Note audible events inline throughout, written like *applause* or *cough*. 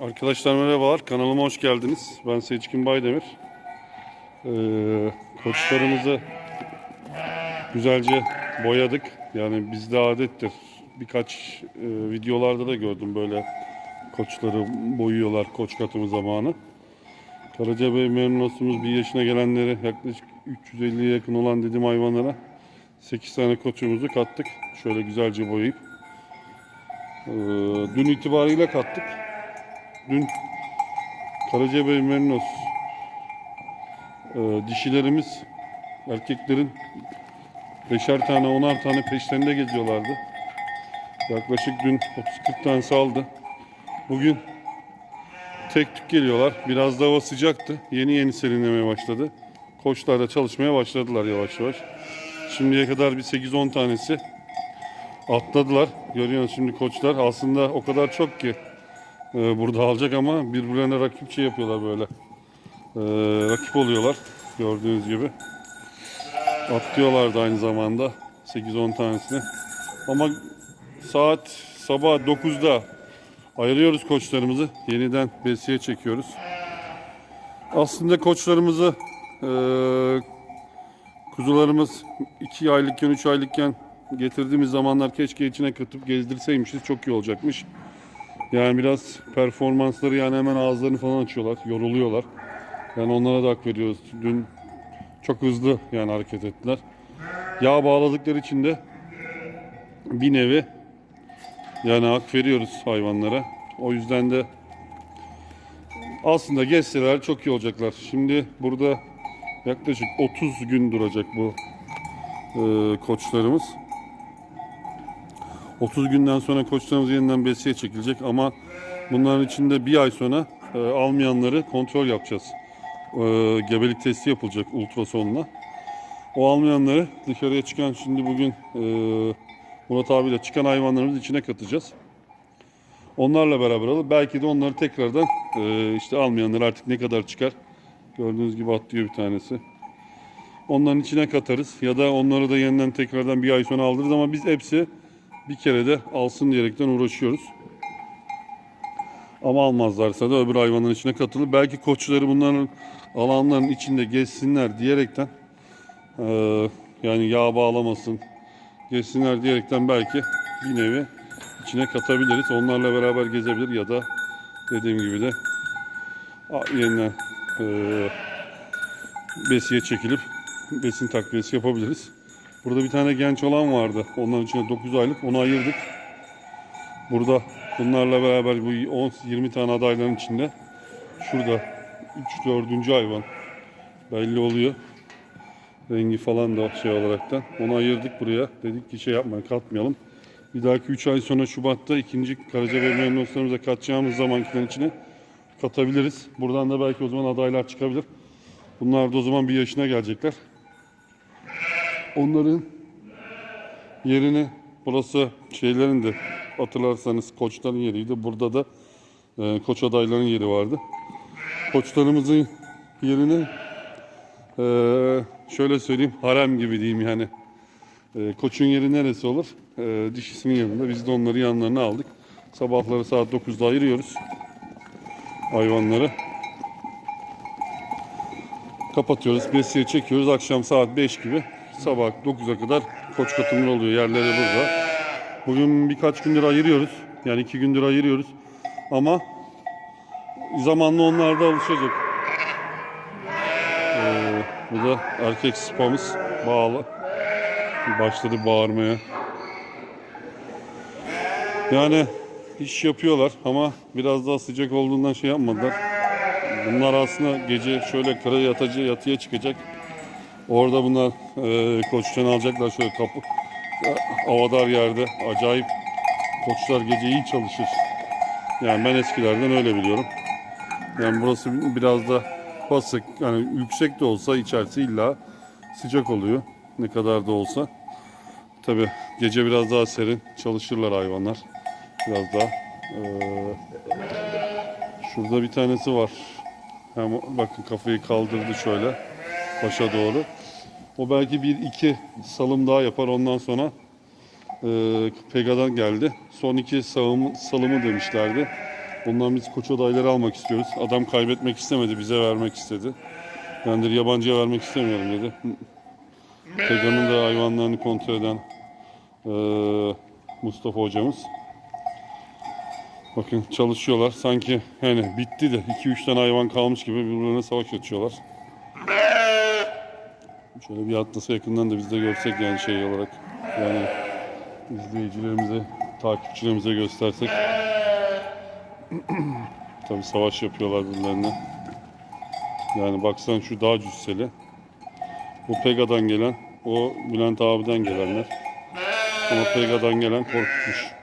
Arkadaşlar merhabalar. Kanalıma hoş geldiniz. Ben Seçkin Baydemir. Ee, koçlarımızı güzelce boyadık. Yani bizde adettir. Birkaç e, videolarda da gördüm böyle koçları boyuyorlar koç katımı zamanı. Karacabey Merinos'umuz bir yaşına gelenlere yaklaşık 350'ye yakın olan dedim hayvanlara 8 tane koçumuzu kattık. Şöyle güzelce boyayıp. Ee, dün itibariyle kattık. Dün Karacabey Merinos e, dişilerimiz erkeklerin beşer tane onar tane peşlerinde geziyorlardı. Yaklaşık dün 30-40 tanesi aldı. Bugün tek tük geliyorlar. Biraz da hava sıcaktı. Yeni yeni serinlemeye başladı. Koçlar da çalışmaya başladılar yavaş yavaş. Şimdiye kadar bir 8-10 tanesi atladılar. Görüyorsunuz şimdi koçlar aslında o kadar çok ki e, burada alacak ama birbirlerine rakipçi yapıyorlar böyle. E, rakip oluyorlar gördüğünüz gibi. Atlıyorlar da aynı zamanda 8-10 tanesini. Ama saat sabah 9'da ayırıyoruz koçlarımızı. Yeniden besiye çekiyoruz. Aslında koçlarımızı e, kuzularımız 2 aylıkken 3 aylıkken getirdiğimiz zamanlar keşke içine katıp gezdirseymişiz çok iyi olacakmış. Yani biraz performansları yani hemen ağızlarını falan açıyorlar, yoruluyorlar. Yani onlara da hak veriyoruz. Dün çok hızlı yani hareket ettiler. Yağ bağladıkları için de bir nevi yani hak veriyoruz hayvanlara. O yüzden de aslında geçseler çok iyi olacaklar. Şimdi burada yaklaşık 30 gün duracak bu e, koçlarımız. 30 günden sonra koçlarımız yeniden besiye çekilecek ama bunların içinde bir ay sonra e, almayanları kontrol yapacağız. E, gebelik testi yapılacak ultrasonla. O almayanları dışarıya çıkan şimdi bugün e, Murat abiyle çıkan hayvanlarımızı içine katacağız. Onlarla beraber alıp belki de onları tekrardan e, işte almayanlar artık ne kadar çıkar. Gördüğünüz gibi atlıyor bir tanesi. Onların içine katarız ya da onları da yeniden tekrardan bir ay sonra aldırırız ama biz hepsi bir kere de alsın diyerekten uğraşıyoruz. Ama almazlarsa da öbür hayvanların içine katılır. Belki koçları bunların alanların içinde gezsinler diyerekten eee, yani yağ bağlamasın gezsinler diyerekten belki bir nevi içine katabiliriz. Onlarla beraber gezebilir ya da dediğim gibi de yeniden eee besiye çekilip besin takviyesi yapabiliriz. Burada bir tane genç olan vardı. Onların içinde 9 aylık. Onu ayırdık. Burada bunlarla beraber bu 10-20 tane adayların içinde şurada 3 4. hayvan belli oluyor. Rengi falan da şey olaraktan. Onu ayırdık buraya. Dedik ki şey yapmayın katmayalım. Bir dahaki 3 ay sonra Şubat'ta ikinci Karacabey Memnunlarımıza katacağımız zamankilerin içine katabiliriz. Buradan da belki o zaman adaylar çıkabilir. Bunlar da o zaman bir yaşına gelecekler. Onların yerini burası şeylerin de hatırlarsanız koçların yeriydi. Burada da e, koç adayların yeri vardı. Koçlarımızın yerini e, şöyle söyleyeyim harem gibi diyeyim yani. E, koçun yeri neresi olur? E, dişisinin yanında. Biz de onları yanlarına aldık. Sabahları saat 9'da ayırıyoruz hayvanları. Kapatıyoruz, besiye çekiyoruz. Akşam saat 5 gibi sabah 9'a kadar koç katımı oluyor. Yerleri burada. Bugün birkaç gündür ayırıyoruz. Yani iki gündür ayırıyoruz. Ama zamanla onlar da alışacak. Ee, bu da erkek spamız bağlı. Başladı bağırmaya. Yani iş yapıyorlar ama biraz daha sıcak olduğundan şey yapmadılar. Bunlar aslında gece şöyle kara yatacı yatıya çıkacak. Orada bunlar e, koçtan alacaklar şöyle kapı havadar yerde. Acayip koçlar gece iyi çalışır. Yani ben eskilerden öyle biliyorum. Yani burası biraz da basık yani yüksek de olsa içerisi illa sıcak oluyor. Ne kadar da olsa. Tabi gece biraz daha serin çalışırlar hayvanlar. Biraz daha. Ee, şurada bir tanesi var. Hem bakın kafayı kaldırdı şöyle başa doğru. O belki bir iki salım daha yapar ondan sonra e, Pega'dan geldi. Son iki salım, salımı demişlerdi. Ondan biz koç adayları almak istiyoruz. Adam kaybetmek istemedi, bize vermek istedi. Ben de yabancıya vermek istemiyorum dedi. Pega'nın da hayvanlarını kontrol eden eee, Mustafa hocamız. Bakın çalışıyorlar. Sanki hani bitti de 2-3 tane hayvan kalmış gibi birbirlerine savaş açıyorlar. Şöyle bir atlasa yakından da biz de görsek yani şey olarak. Yani izleyicilerimize, takipçilerimize göstersek. *clears throat* Tabii savaş yapıyorlar birbirlerine. Yani baksan şu daha cüsseli. Bu Pega'dan gelen, o Bülent abiden gelenler. Ama Pega'dan gelen korkutmuş.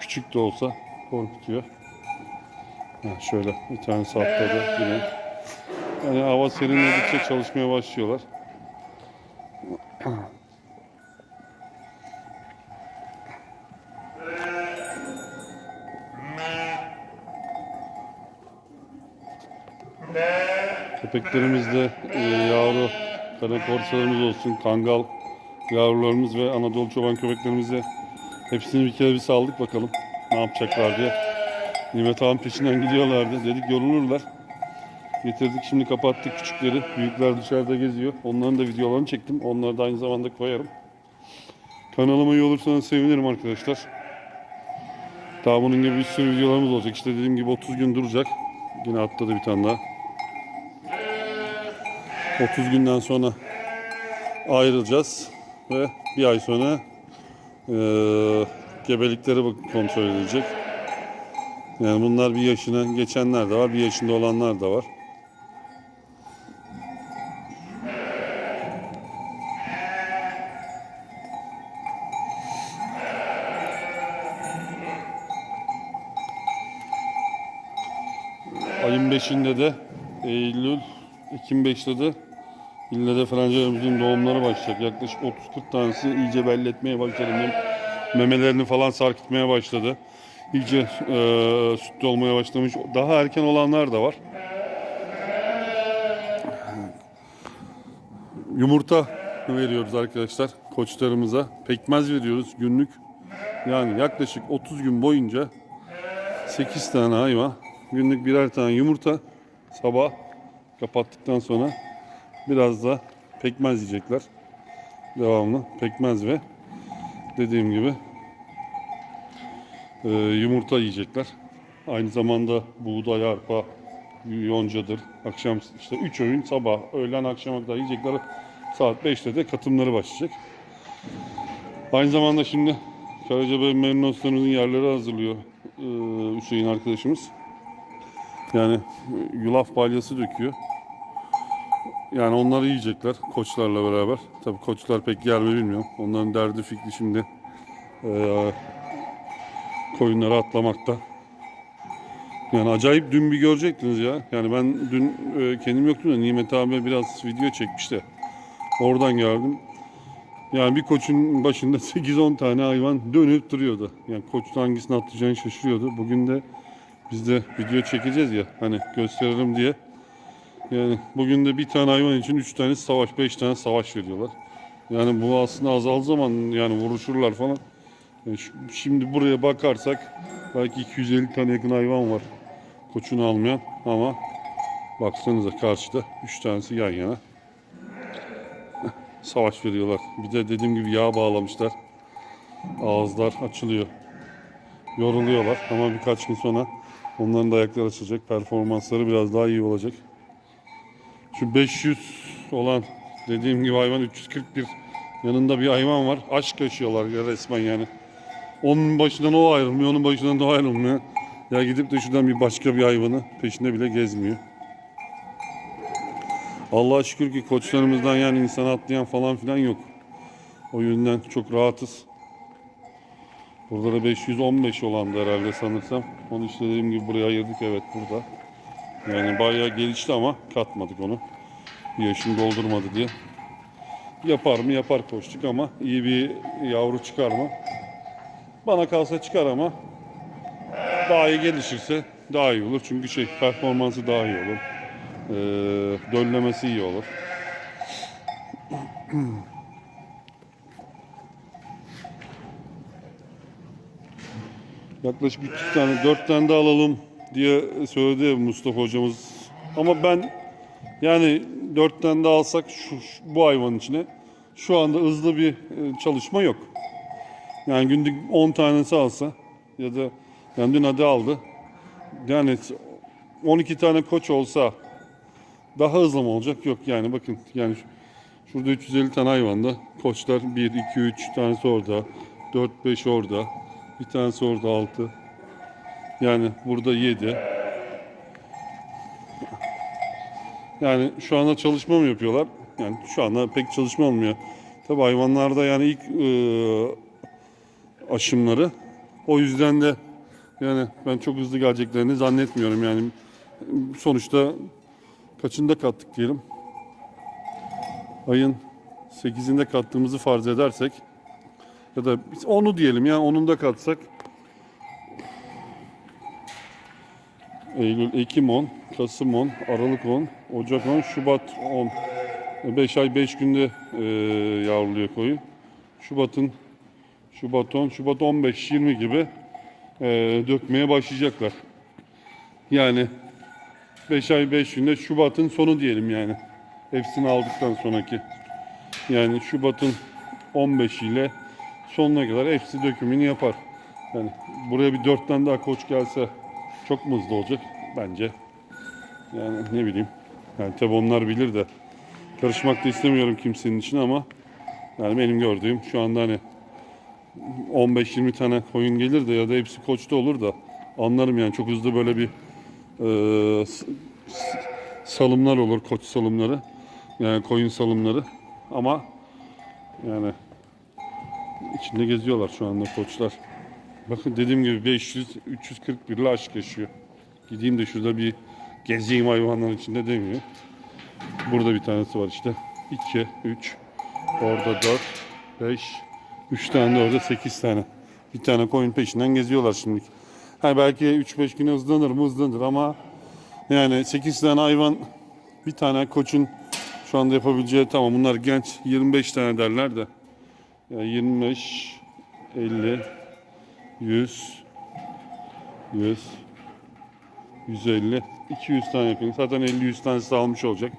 Küçük de olsa korkutuyor. Ha, şöyle bir tane atladı yine. Yani hava serinledikçe çalışmaya başlıyorlar. Köpeklerimiz de e, yavru kara korsalarımız olsun, kangal yavrularımız ve Anadolu çoban köpeklerimizi hepsini bir kere bir saldık bakalım ne yapacaklar diye. Nimet ağam peşinden gidiyorlardı. Dedik yorulurlar. Getirdik şimdi kapattık küçükleri. Büyükler dışarıda geziyor. Onların da videolarını çektim. Onları da aynı zamanda koyarım. Kanalıma üye olursanız sevinirim arkadaşlar. Daha bunun gibi bir sürü videolarımız olacak. İşte dediğim gibi 30 gün duracak. Yine atladı bir tane daha. 30 günden sonra ayrılacağız ve bir ay sonra eee gebelikleri kontrol edilecek. Yani bunlar bir yaşına geçenler de var, bir yaşında olanlar da var. Ayın 5'inde de Eylül 2005'te de İlle de Francalarımızın doğumları başlayacak. Yaklaşık 30-40 tanesi iyice belli etmeye başladı. Mem- Memelerini falan sarkıtmaya başladı. İyice eee sütlü olmaya başlamış. Daha erken olanlar da var. Yumurta veriyoruz arkadaşlar koçlarımıza. Pekmez veriyoruz günlük. Yani yaklaşık 30 gün boyunca 8 tane hayvan günlük birer tane yumurta sabah kapattıktan sonra biraz da pekmez yiyecekler. Devamlı pekmez ve dediğim gibi e, yumurta yiyecekler. Aynı zamanda buğday, arpa, yoncadır. Akşam işte 3 öğün sabah, öğlen, akşama kadar yiyecekler. Saat 5'te de katımları başlayacak. Aynı zamanda şimdi Karacabey merinoslarımızın yerleri hazırlıyor e, Hüseyin arkadaşımız. Yani e, yulaf balyası döküyor. Yani onları yiyecekler koçlarla beraber. Tabii koçlar pek yer mi bilmiyorum. Onların derdi fikri şimdi eee koyunları atlamakta. Yani acayip dün bir görecektiniz ya. Yani ben dün e, kendim yoktum da Nimet abi biraz video çekmişti. Oradan gördüm. Yani bir koçun başında *laughs* 8-10 tane hayvan dönüp duruyordu. Yani koç hangisini atlayacağını şaşırıyordu. Bugün de biz de video çekeceğiz ya hani gösterelim diye. Yani bugün de bir tane hayvan için 3 tane savaş, 5 tane savaş veriyorlar. Yani bu aslında azal zaman yani vuruşurlar falan. Yani şimdi buraya bakarsak belki 250 tane yakın hayvan var. Koçunu almayan ama baksanıza karşıda 3 tanesi yan yana. *laughs* Savaş veriyorlar. Bir de dediğim gibi yağ bağlamışlar. Ağızlar açılıyor. Yoruluyorlar ama birkaç gün sonra onların da ayakları açılacak. Performansları biraz daha iyi olacak. Şu 500 olan dediğim gibi hayvan 341 yanında bir hayvan var. Aşk yaşıyorlar ya resmen yani. Onun başından o ayrılmıyor, onun başından da o ayrılmıyor. Ya gidip de şuradan bir başka bir hayvanı peşinde bile gezmiyor. Allah'a şükür ki koçlarımızdan yani insan atlayan falan filan yok. O yüzden çok rahatız. Burada da 515 olandı herhalde sanırsam. Onu işte dediğim gibi buraya ayırdık evet burada. Yani bayağı gelişti ama katmadık onu. Yaşını doldurmadı diye. Yapar mı yapar koştuk ama iyi bir yavru çıkar mı? Bana kalsa çıkar ama daha iyi gelişirse daha iyi olur. Çünkü şey performansı daha iyi olur. Ee, döllemesi iyi olur. *clears throat* Yaklaşık 300 tane, 4 tane de alalım diye söyledi Mustafa hocamız. Ama ben yani 4 tane de alsak şu, şu- bu hayvanın içine şu anda hızlı bir e, çalışma yok. Yani günlük 10 tanesi alsa ya da yani dün hadi aldı. Yani 12 tane koç olsa daha hızlı mı olacak? Yok yani bakın yani şu- şurada 350 tane hayvanda koçlar 1, 2, 3 tanesi orada 4, 5 orada bir tanesi orada 6 yani burada 7 yani şu anda çalışma mı yapıyorlar? Yani şu anda pek çalışma olmuyor. Tabi hayvanlarda yani ilk e, aşımları o yüzden de yani ben çok hızlı geleceklerini zannetmiyorum yani sonuçta kaçında kattık diyelim. Ayın 8'inde kattığımızı farz edersek ya da biz onu diyelim yani onunda katsak Eylül, Ekim 10, Kasım 10, Aralık 10, Ocak 10, Şubat 10. 5 ay 5 günde e, yavruluyor koyun. Şubat'ın Şubat 10, Şubat 15-20 gibi e, dökmeye başlayacaklar. Yani 5 ay 5 günde Şubat'ın sonu diyelim yani. Hepsini aldıktan sonraki. Yani Şubat'ın 15 ile sonuna kadar hepsi dökümünü yapar. Yani buraya bir 4 tane daha koç gelse çok mu olacak? Bence. Yani ne bileyim. Yani tabi onlar bilir de. Karışmak da istemiyorum kimsenin için ama yani benim gördüğüm şu anda hani 15-20 tane koyun gelir de ya da hepsi koçta olur da anlarım yani çok hızlı böyle bir e, salımlar olur koç salımları yani koyun salımları ama yani içinde geziyorlar şu anda koçlar. Bakın dediğim gibi 500 341 ile aşk yaşıyor. Gideyim de şurada bir gezeyim hayvanların içinde demiyor. Burada bir tanesi var işte. 2 3 orada 4 5 3 tane de orada 8 tane. Bir tane koyun peşinden geziyorlar şimdi. Ha belki 3-5 güne hızlanır mı hızlanır ama yani 8 tane hayvan bir tane koçun şu anda yapabileceği tamam bunlar genç 25 tane derler de yani 25 50 100 100 150 200 tane yakın. Zaten 50-100 tanesi almış olacak.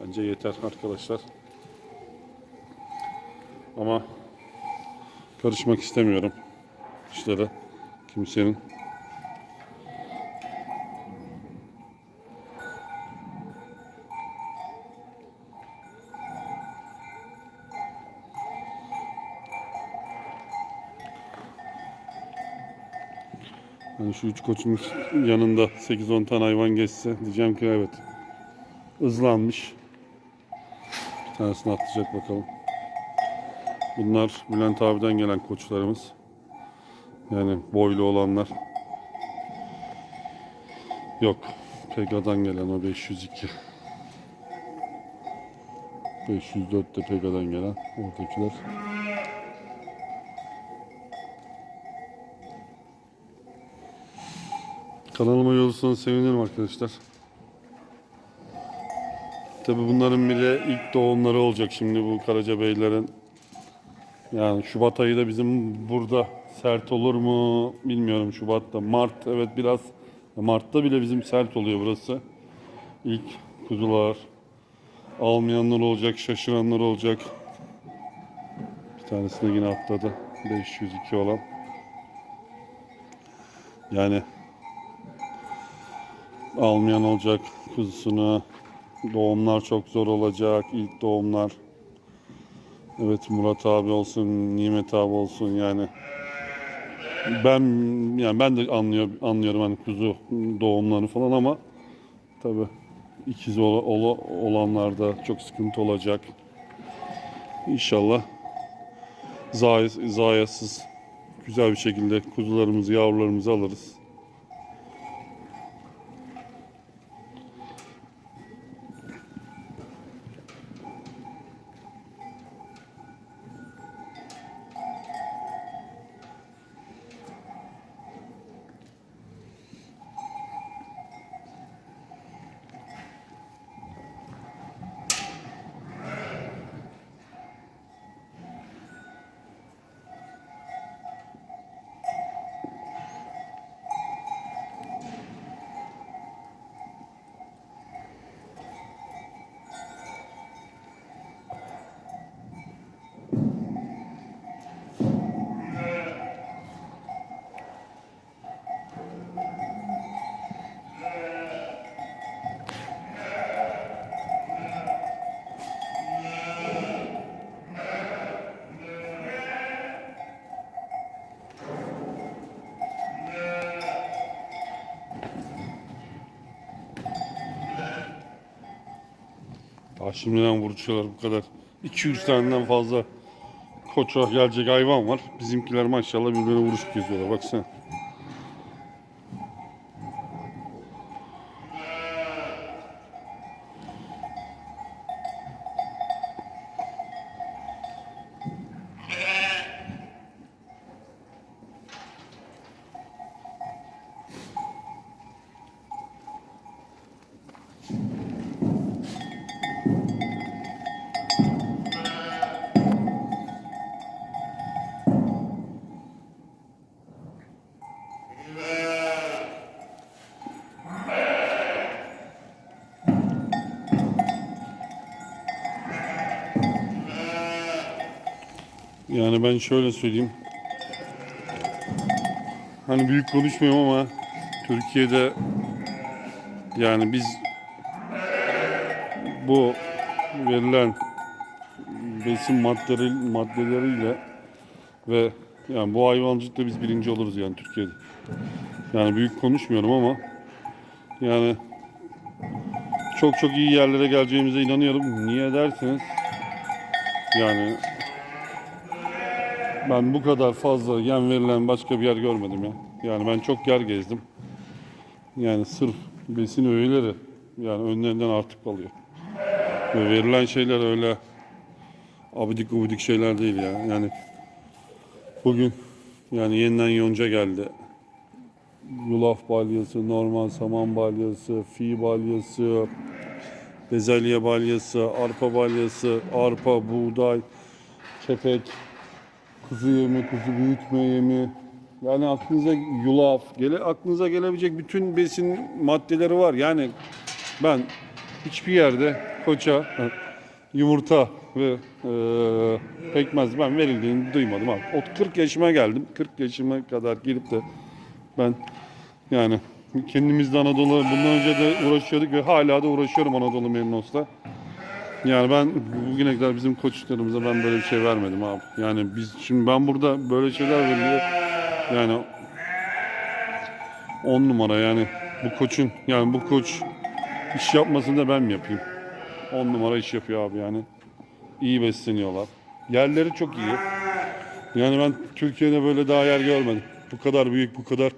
Bence yeter arkadaşlar. Ama karışmak istemiyorum işlere kimsenin. Şu üç koçun yanında 8-10 tane hayvan geçse diyeceğim ki evet hızlanmış. Bir tanesini atlayacak bakalım. Bunlar Bülent abiden gelen koçlarımız. Yani boylu olanlar. Yok. Pega'dan gelen o 502. 504 de Pega'dan gelen oradakiler. Kanalıma üye olursanız sevinirim arkadaşlar. Tabi bunların bile ilk doğumları olacak şimdi bu Karaca Beylerin. Yani Şubat ayı da bizim burada sert olur mu bilmiyorum Şubat'ta. Mart evet biraz Mart'ta bile bizim sert oluyor burası. İlk kuzular almayanlar olacak, şaşıranlar olacak. Bir tanesine yine atladı. 502 olan. Yani almayan olacak kuzusunu. Doğumlar çok zor olacak. ilk doğumlar. Evet Murat abi olsun, Nimet abi olsun yani. Ben yani ben de anlıyor, anlıyorum hani kuzu doğumlarını falan ama tabi ikiz ola, ola- olanlarda çok sıkıntı olacak. İnşallah zay, zayasız güzel bir şekilde kuzularımızı, yavrularımızı alırız. Şimdiden vuruşuyorlar bu kadar. 2-3 taneden fazla koça gelecek hayvan var. Bizimkiler maşallah birbirine vuruş geziyorlar. Baksana. Yani ben şöyle söyleyeyim. Hani büyük konuşmuyorum ama Türkiye'de yani biz bu verilen besin maddeleri, maddeleriyle ve yani bu hayvancılıkta biz birinci oluruz yani Türkiye'de. Yani büyük konuşmuyorum ama yani çok çok iyi yerlere geleceğimize inanıyorum. Niye derseniz yani ben bu kadar fazla yem verilen başka bir yer görmedim ya. Yani ben çok yer gezdim. Yani sırf besin öğeleri yani önlerinden artık kalıyor. Ve verilen şeyler öyle abidik gubidik şeyler değil ya. Yani bugün yani yeniden yonca geldi. Yulaf balyası, normal saman balyası, fi balyası, bezelye balyası, arpa balyası, arpa, buğday, kepek, kuzu yemi, kuzu büyütme yemi. Yani aklınıza yulaf, gele, aklınıza gelebilecek bütün besin maddeleri var. Yani ben hiçbir yerde koça yumurta ve e, pekmez ben verildiğini duymadım abi. O 40 yaşıma geldim. 40 yaşıma kadar gelip de ben yani kendimiz de Anadolu bundan önce de uğraşıyorduk ve hala da uğraşıyorum Anadolu Memnos'ta. Yani ben bugüne kadar bizim koçlarımıza ben böyle bir şey vermedim abi. Yani biz şimdi ben burada böyle şeyler veriliyor. Yani 10 numara yani bu koçun yani bu koç iş yapmasını da ben mi yapayım? 10 numara iş yapıyor abi yani. İyi besleniyorlar. Yerleri çok iyi. Yani ben Türkiye'de böyle daha yer görmedim. Bu kadar büyük, bu kadar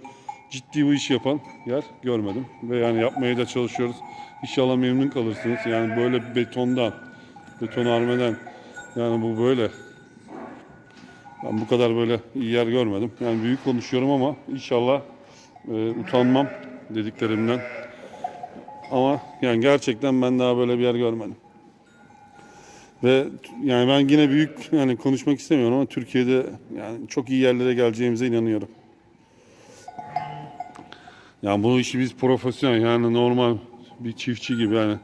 ciddi bu iş yapan yer görmedim. Ve yani yapmaya da çalışıyoruz. İnşallah memnun kalırsınız. Yani böyle betondan, betonarmeden yani bu böyle. Ben bu kadar böyle iyi yer görmedim. Yani büyük konuşuyorum ama inşallah e, utanmam dediklerimden. Ama yani gerçekten ben daha böyle bir yer görmedim. Ve yani ben yine büyük yani konuşmak istemiyorum ama Türkiye'de yani çok iyi yerlere geleceğimize inanıyorum. Yani bu işi biz profesyonel yani normal bir çiftçi gibi yani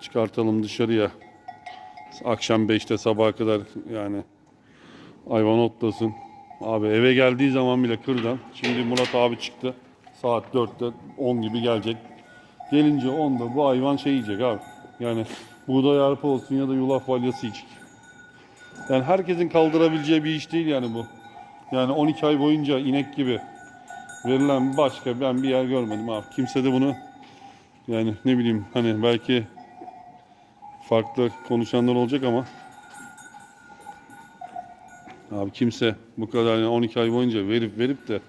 çıkartalım dışarıya. Akşam 5'te sabaha kadar yani hayvan otlasın. Abi eve geldiği zaman bile kırdan. Şimdi Murat abi çıktı. Saat 4'te 10 gibi gelecek. Gelince 10'da bu hayvan şey yiyecek abi. Yani buğday arpa olsun ya da yulaf balyası yiyecek. Yani herkesin kaldırabileceği bir iş değil yani bu. Yani 12 ay boyunca inek gibi verilen başka ben bir yer görmedim abi. Kimse de bunu yani ne bileyim hani belki farklı konuşanlar olacak ama abi kimse bu kadar yani 12 ay boyunca verip verip de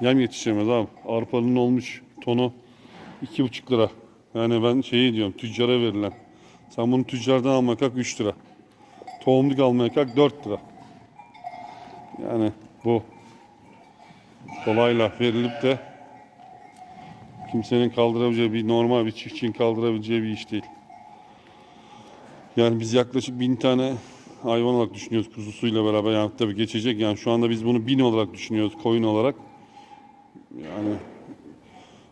yem yetişemez abi. Arpanın olmuş tonu 2,5 lira. Yani ben şeyi diyorum tüccara verilen. Sen bunu tüccardan almaya kalk 3 lira. Tohumluk almaya kalk 4 lira. Yani bu kolayla verilip de kimsenin kaldırabileceği bir normal bir çiftçinin kaldırabileceği bir iş değil. Yani biz yaklaşık bin tane hayvan olarak düşünüyoruz kuzusuyla beraber. Yani tabii geçecek. Yani şu anda biz bunu bin olarak düşünüyoruz koyun olarak. Yani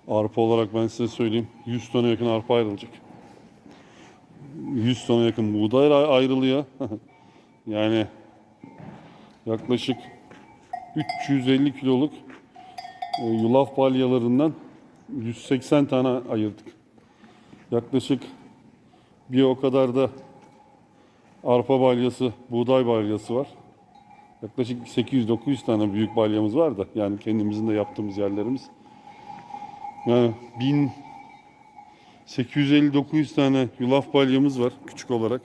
arpa olarak ben size söyleyeyim 100 tona yakın arpa ayrılacak. 100 tona yakın buğday ay- ayrılıyor. *laughs* yani yaklaşık 350 kiloluk yulaf balyalarından 180 tane ayırdık. Yaklaşık bir o kadar da arpa balyası, buğday balyası var. Yaklaşık 800-900 tane büyük balyamız var da yani kendimizin de yaptığımız yerlerimiz. Yani 850-900 tane yulaf balyamız var küçük olarak.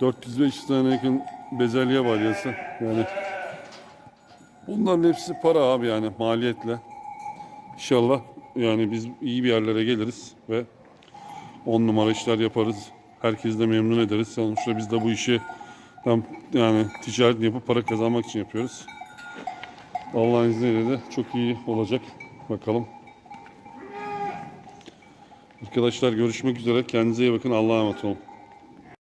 400-500 tane yakın bezelye balyası. Yani bunların hepsi para abi yani maliyetle. İnşallah yani biz iyi bir yerlere geliriz ve 10 numara işler yaparız. Herkesi de memnun ederiz. Sonuçta biz de bu işi hem yani ticaret yapıp para kazanmak için yapıyoruz. Allah'ın izniyle de çok iyi olacak. Bakalım. Arkadaşlar görüşmek üzere. Kendinize iyi bakın. Allah'a emanet olun.